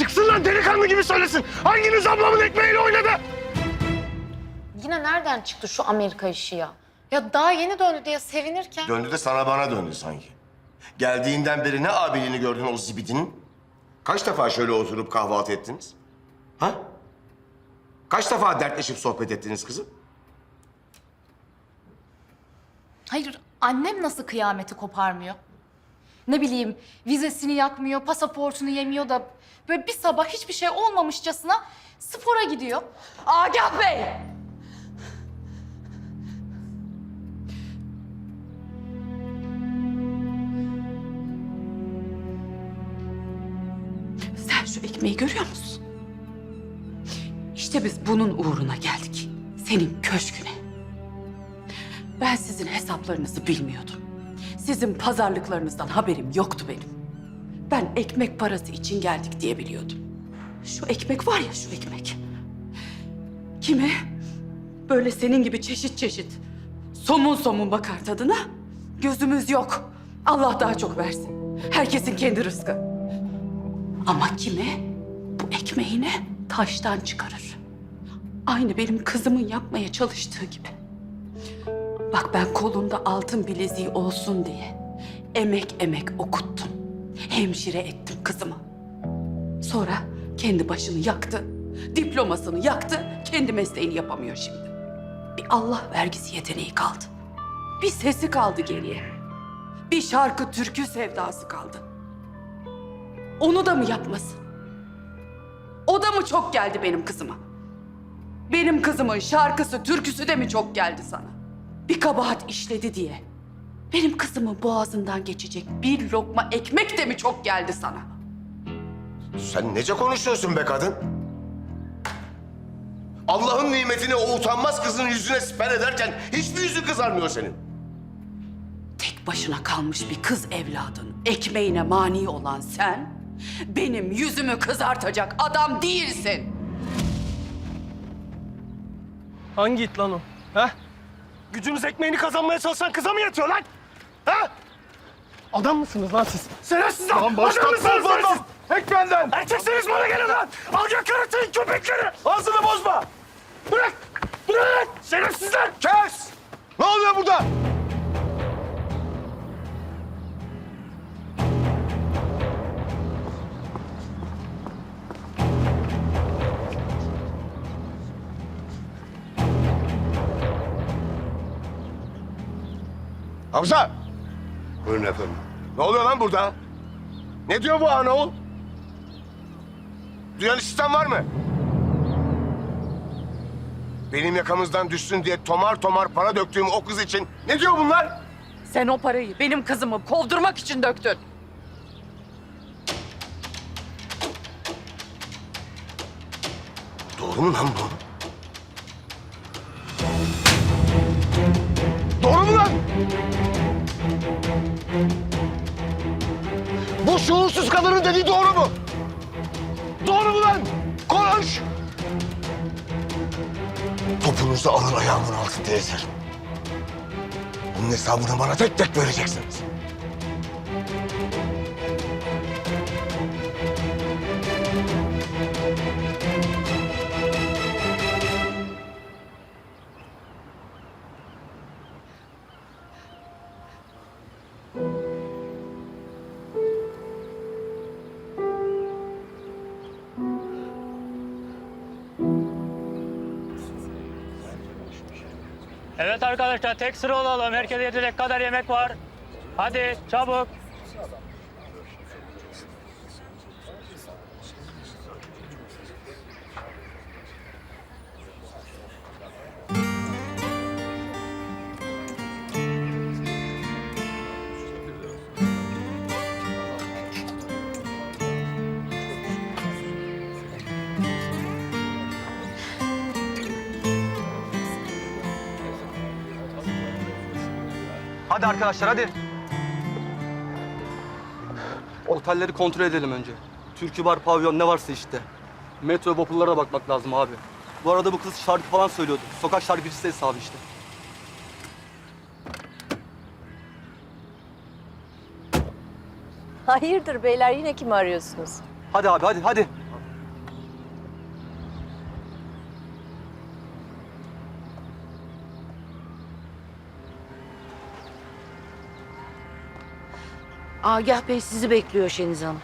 Çıksın lan delikanlı gibi söylesin. Hanginiz ablamın ekmeğiyle oynadı? Yine nereden çıktı şu Amerika işi ya? Ya daha yeni döndü diye sevinirken... Döndü de sana bana döndü sanki. Geldiğinden beri ne abiliğini gördün o zibidinin? Kaç defa şöyle oturup kahvaltı ettiniz? Ha? Kaç defa dertleşip sohbet ettiniz kızım? Hayır, annem nasıl kıyameti koparmıyor? Ne bileyim, vizesini yakmıyor, pasaportunu yemiyor da... ...böyle bir sabah hiçbir şey olmamışçasına spora gidiyor. Agah Bey! Sen şu ekmeği görüyor musun? İşte biz bunun uğruna geldik. Senin köşküne. Ben sizin hesaplarınızı bilmiyordum. Sizin pazarlıklarınızdan haberim yoktu benim. Ben ekmek parası için geldik diye biliyordum. Şu ekmek var ya şu ekmek. Kime? Böyle senin gibi çeşit çeşit. Somun somun bakar tadına. Gözümüz yok. Allah daha çok versin. Herkesin kendi rızkı. Ama kime? Bu ekmeğini taştan çıkarır. Aynı benim kızımın yapmaya çalıştığı gibi. Bak ben kolunda altın bileziği olsun diye emek emek okuttum. Hemşire ettim kızımı. Sonra kendi başını yaktı. Diplomasını yaktı. Kendi mesleğini yapamıyor şimdi. Bir Allah vergisi yeteneği kaldı. Bir sesi kaldı geriye. Bir şarkı türkü sevdası kaldı. Onu da mı yapmasın? O da mı çok geldi benim kızıma? Benim kızımın şarkısı, türküsü de mi çok geldi sana? Bir kabahat işledi diye. Benim kızımın boğazından geçecek bir lokma ekmek de mi çok geldi sana? Sen nece konuşuyorsun be kadın? Allah'ın nimetini o utanmaz kızın yüzüne siper ederken hiçbir yüzü kızarmıyor senin. Tek başına kalmış bir kız evladın ekmeğine mani olan sen... ...benim yüzümü kızartacak adam değilsin. Hangi it lan o? Ha? Gücünüz ekmeğini kazanmaya çalışan kıza mı yetiyor lan? Ha? Adam mısınız lan siz? Şerefsizler! Lan baştan kovma! Ek benden! Erkekseniz bana gelin lan! Al yakarıtın köpekleri! Ağzını bozma! Bırak! Bırak! Şerefsizler! Kes! Ne oluyor burada? Hamza! Buyurun efendim. Ne oluyor lan burada? Ne diyor bu anaoğul? Duyan işiten var mı? Benim yakamızdan düşsün diye tomar tomar para döktüğüm o kız için ne diyor bunlar? Sen o parayı benim kızımı kovdurmak için döktün. Doğru mu lan bu? Şuursuz kadının dediği doğru mu? Doğru mu lan? Konuş! Topunuzu alın ayağımın altında ezerim. Bunun hesabını bana tek tek vereceksiniz. Evet arkadaşlar tek sıra olalım. Herkese yetecek kadar yemek var. Hadi çabuk. Hadi arkadaşlar hadi. Otelleri kontrol edelim önce. Türkü bar, pavyon ne varsa işte. Metro vapurlara da bakmak lazım abi. Bu arada bu kız şarkı falan söylüyordu. Sokak şarkıcısı hesabı işte. Hayırdır beyler yine kimi arıyorsunuz? Hadi abi hadi hadi. Agah Bey sizi bekliyor Şeniz Hanım.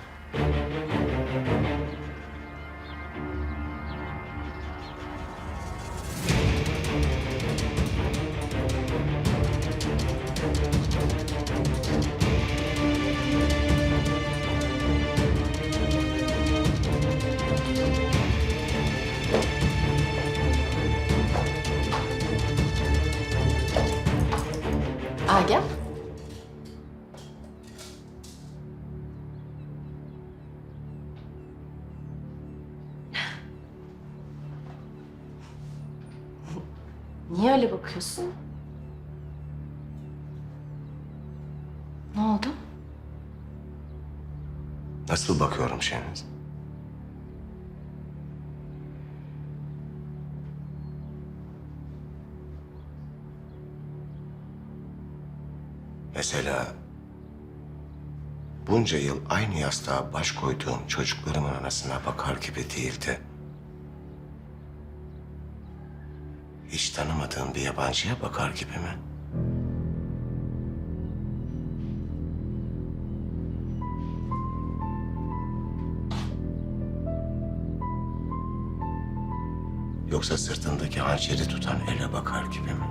Niye öyle bakıyorsun? Ne oldu? Nasıl bakıyorum Şeniz? Mesela bunca yıl aynı yastığa baş koyduğum çocuklarımın anasına bakar gibi değildi. Hiç tanımadığım bir yabancıya bakar gibi mi? Yoksa sırtındaki hançeri tutan ele bakar gibi mi?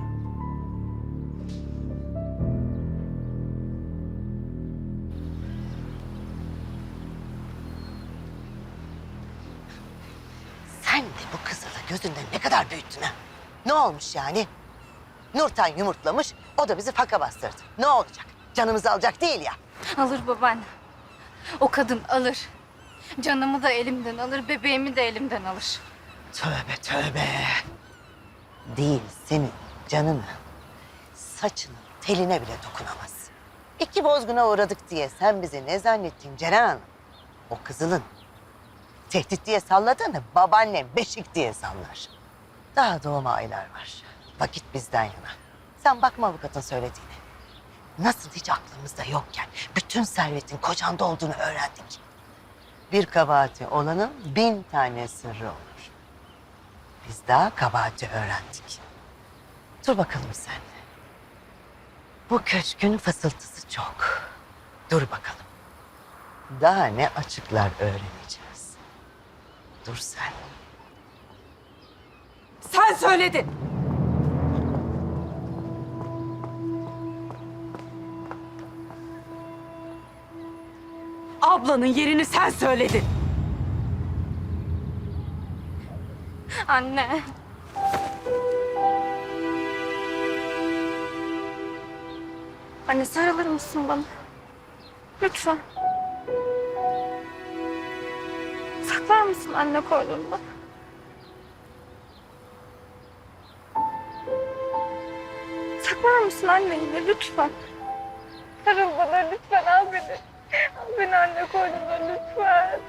Sen de bu kızı da gözünden ne kadar büyüttün ha? Ne olmuş yani? Nurten yumurtlamış, o da bizi faka bastırdı. Ne olacak? Canımızı alacak değil ya. Alır babaanne. O kadın alır. Canımı da elimden alır, bebeğimi de elimden alır. Tövbe tövbe. Değil senin canını, saçının teline bile dokunamaz. İki bozguna uğradık diye sen bizi ne zannettin Ceren Hanım? O kızılın tehdit diye salladığını babaannem beşik diye sallar. Daha doğuma aylar var. Vakit bizden yana. Sen bakma avukatın söylediğine. Nasıl hiç aklımızda yokken bütün servetin kocanda olduğunu öğrendik. Bir kabahati olanın bin tane sırrı olur. Biz daha kabahati öğrendik. Dur bakalım sen. Bu köşkün fısıltısı çok. Dur bakalım. Daha ne açıklar öğreneceğiz. Dur sen. Sen söyledin. Ablanın yerini sen söyledin. Anne. Anne sarılır mısın bana? Lütfen. Saklar mısın anne koynunda? Saklar mısın anne yine lütfen? Sarıl bana lütfen al beni. Al beni anne koynunda lütfen.